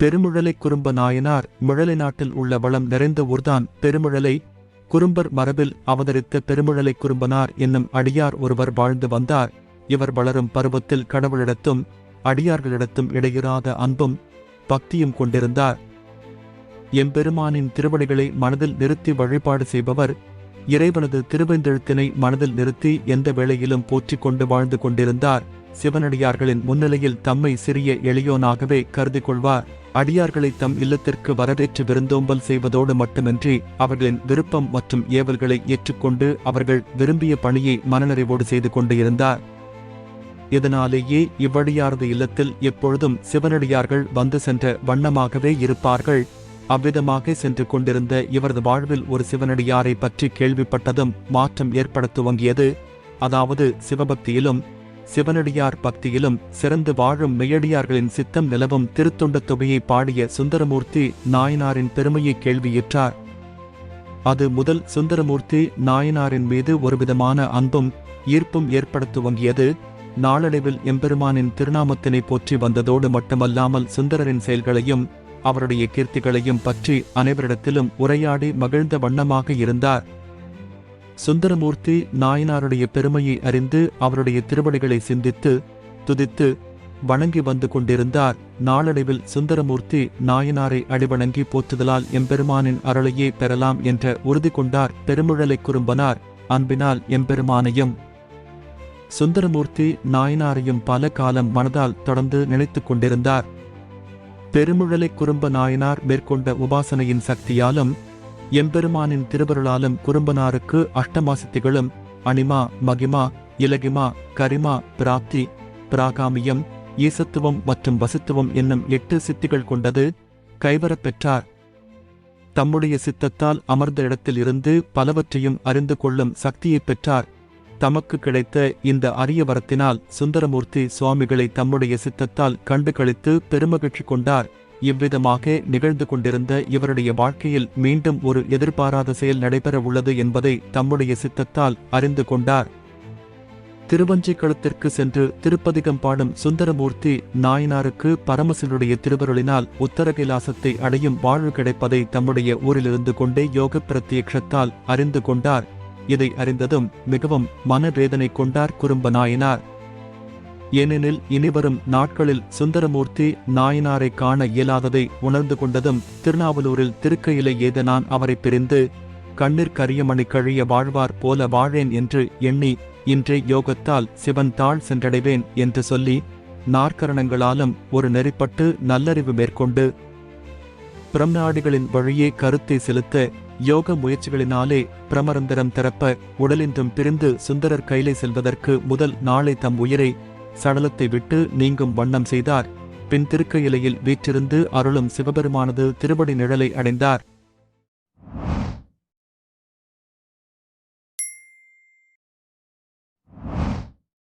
பெருமிழலை குறும்ப நாயனார் முழலை நாட்டில் உள்ள வளம் நிறைந்த ஊர்தான் பெருமிழலை. குறும்பர் மரபில் அவதரித்த பெருமிழலை குறும்பனார் என்னும் அடியார் ஒருவர் வாழ்ந்து வந்தார். இவர் வளரும் பருவத்தில் கடவுளிடத்தும் அடியார்களிடத்தும் இடையிறாத அன்பும் பக்தியும் கொண்டிருந்தார். எம்பெருமானின் திருவடிகளை மனதில் நிறுத்தி வழிபாடு செய்பவர் இறைவனது திருவெந்தெழுத்தினை மனதில் நிறுத்தி எந்த வேளையிலும் போற்றிக் கொண்டு வாழ்ந்து கொண்டிருந்தார். சிவனடியார்களின் முன்னிலையில் தம்மை சிறிய எளியோனாகவே கருதி கொள்வார் அடியார்களை தம் இல்லத்திற்கு வரவேற்று விருந்தோம்பல் செய்வதோடு மட்டுமின்றி அவர்களின் விருப்பம் மற்றும் ஏவல்களை ஏற்றுக்கொண்டு அவர்கள் விரும்பிய பணியை மனநிறைவோடு செய்து கொண்டு இருந்தார். இதனாலேயே இவ்வழியாரது இல்லத்தில் எப்பொழுதும் சிவனடியார்கள் வந்து சென்ற வண்ணமாகவே இருப்பார்கள். அவ்விதமாக சென்று கொண்டிருந்த இவரது வாழ்வில் ஒரு சிவனடியாரை பற்றி கேள்விப்பட்டதும் மாற்றம் ஏற்பட துவங்கியது. அதாவது சிவபக்தியிலும் சிவனடியார் பக்தியிலும் சிறந்து வாழும் மெய்யடியார்களின் சித்தம் நிலவும் திருத்தொண்ட தொகையை பாடிய சுந்தரமூர்த்தி நாயனாரின் பெருமையை கேள்வியுற்றார். அது முதல் சுந்தரமூர்த்தி நாயனாரின் மீது ஒருவிதமான அன்பும் ஈர்ப்பும் ஏற்பட துவங்கியது. நாளடைவில் எம்பெருமானின் திருநாமத்தினை போற்றி வந்ததோடு மட்டுமல்லாமல் சுந்தரரின் செயல்களையும் அவருடைய கீர்த்திகளையும் பற்றி அனைவரிடத்திலும் உரையாடி மகிழ்ந்த வண்ணமாக இருந்தார். சுந்தரமூர்த்தி நாயனாருடைய பெருமையை அறிந்து அவருடைய திருவடிகளை சிந்தித்து துதித்து வணங்கி வந்து கொண்டிருந்தார். நாளடைவில் சுந்தரமூர்த்தி நாயனாரை அடிவணங்கி போற்றுதலால் எம்பெருமானின் அருளையே பெறலாம் என்ற உறுதி கொண்டார். பெருமுழலை குறும்பனார் அன்பினால் எம்பெருமானையும் சுந்தரமூர்த்தி நாயனாரையும் பல காலம் மனதால் தொடர்ந்து நினைத்துக் கொண்டிருந்தார். பெருமுழலை குறும்ப நாயனார் மேற்கொண்ட உபாசனையின் சக்தியாலும் எம்பெருமானின் திருவருளாலும் குறும்பனாருக்கு அஷ்டமாசித்திகளும் அனிமா மகிமா இலகிமா கரிமா பிராப்தி பிராகாமியம் ஈசத்துவம் மற்றும் வசித்துவம் என்னும் எட்டு சித்திகள் கொண்டது கைவரப் பெற்றார். தம்முடைய சித்தத்தால் அமர்ந்த இடத்தில் இருந்து பலவற்றையும் அறிந்து கொள்ளும் சக்தியைப் பெற்றார். தமக்கு கிடைத்த இந்த அரிய வரத்தினால் சுந்தரமூர்த்தி சுவாமிகளை தம்முடைய சித்தத்தால் கண்டு கழித்து பெருமகிழ்ச்சி கொண்டார். இவ்விதமாக நிகழ்ந்து கொண்டிருந்த இவருடைய வாழ்க்கையில் மீண்டும் ஒரு எதிர்பாராத செயல் நடைபெற உள்ளது என்பதை தம்முடைய சித்தத்தால் அறிந்து கொண்டார். திருவஞ்சிக்களத்திற்கு சென்று திருப்பதிகம் பாடும் சுந்தரமூர்த்தி நாயனாருக்கு பரமசிவனுடைய திருவருளினால் உத்தரகிலாசத்தை அடையும் வாழ்வு கிடைப்பதை தம்முடைய ஊரிலிருந்து கொண்டே யோக பிரத்யக்ஷத்தால் அறிந்து கொண்டார். இதை அறிந்ததும் மிகவும் மனவேதனை கொண்டார் குறும்ப நாயனார் ஏனெனில் இனிவரும் நாட்களில் சுந்தரமூர்த்தி நாயனாரை காண இயலாததை உணர்ந்து கொண்டதும் திருநாவலூரில் திருக்கையிலே ஏத நான் அவரை பிரிந்து கண்ணீர் கரியமணி கழிய வாழ்வார் போல வாழேன் என்று எண்ணி இன்றே யோகத்தால் சிவன் தாழ் சென்றடைவேன் என்று சொல்லி நாற்கரணங்களாலும் ஒரு நெறிப்பட்டு நல்லறிவு மேற்கொண்டு பிரம்நாடிகளின் வழியே கருத்தை செலுத்த யோக முயற்சிகளினாலே பிரமரந்தரம் திறப்ப உடலின்றும் பிரிந்து சுந்தரர் கையிலே செல்வதற்கு முதல் நாளை தம் உயிரை சடலத்தை விட்டு நீங்கும் வண்ணம் செய்தார். பின் திருக்கையிலையில் வீற்றிருந்து அருளும் சிவபெருமானது திருவடி நிழலை அடைந்தார்.